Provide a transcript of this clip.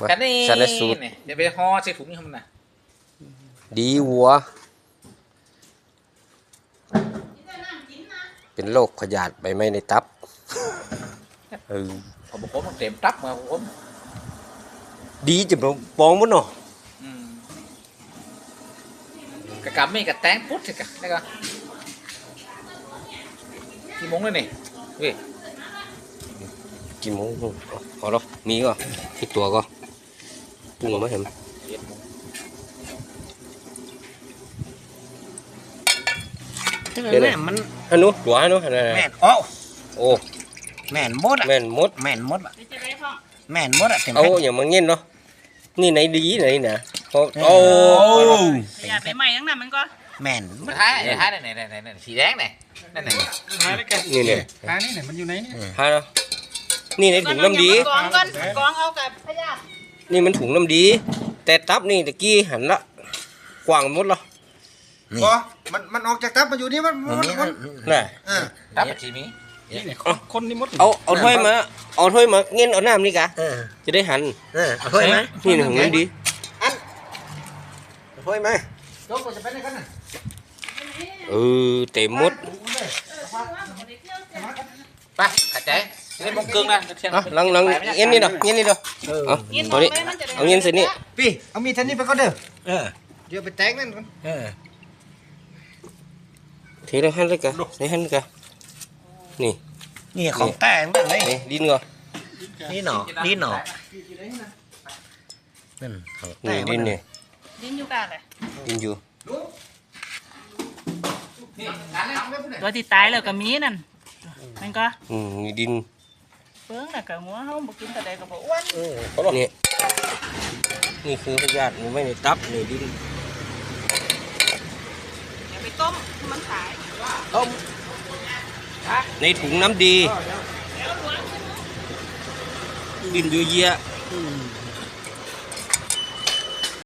มากันนี่ชันสูตรนี่เดี๋ยวไปห่อใส่ถุงนี่ทำนะดีวัว เป็นโรคขยาดใบไม้ในตับเออผมบอกผมต้องเต็มตับมาผมดีจะปองมันเนาะอืมกะกำไม่กะแตงปุ๊ดสิกะแล้วก็กี่โมงแล้วนี่เว้ยกี่โมงเอาหรอมีก็มีตัวก็ ปรุงออกมาเห็นเจ็ดโมงเดี๋ยวนะแม่นมันฮันนูตัวฮันนูฮันนูแม่นโอ้โอ้แม่นหมดอะแม่นหมดแม่นหมดอะจะได้พ่อแม่นหมด อะเต็มเอาแผ่นอย่างมาเงี้ยเนาะนี่ไหนดีไหนนะเพราะโอ้อยากไปใหม่ทั้งนั้นมันก็แม่นมาท้ายไอ้ท้ายไหนไหนไหนไหนสีแดงไหนนั่นไหนนี่เนี่ยหานี่เนี่ยมันอยู่ไหนเนี่ยฮะเนาะนี่ในถุงน้ำดีกองก่อนกองเอากับพยานี่มันถุงน้ำดี แต่ตับนี่ตะกี้หันละกว้างหมดละก็มันมันออกจากตับมาอยู่นี่มันอัมันนนี้มัมันนน่ะเออตับเป็นสีมีนี่เนี่ยคนนี่มดเอาเอาถ้วยมา เอาถ้วยมาเงี้ยเอาน้ำนี่กะเออจะได้หันเออเอาถ้วยไหมนี่ถุงน้ำดีเอาถ้วยไหมยกก็จะไปในกันน่ะเออเต็มหมด ไปขัดใจ เล่นมงกึ่งนะเที่ยงอะลังลังเงี้ยนี่เนาะเงี้ยนี่เนาะเอายินตัวนี้มันจะได้เอาเงี้ยใส่นี่พี่เอามีดท่านนี้ไปก็เด้อเออเดี๋ยวไปแตงนั่นก่อนเออเทแล้วหันเลยกะใส่หันกะนี่นี่ของแต่งแบบไหนนี่ดินก่อนนี่หนอนี่หนอนั่นของแต่นี่งดินเนี่ยยินอยู่กันเลยดินอยู่ตัวที่ตายแล้วก็มีนั่นมันก็อืมนี่ดิน เปิ้งน่ะก็หัวเฮาบ่กินแต่ใดก็บ่อ้วนเออนี่นี่คือพยาธิมันไม่ในตับนี่ดินอย่าไปต้มให้มันขายในถุงน้ำดีดินเยอะแยะอืม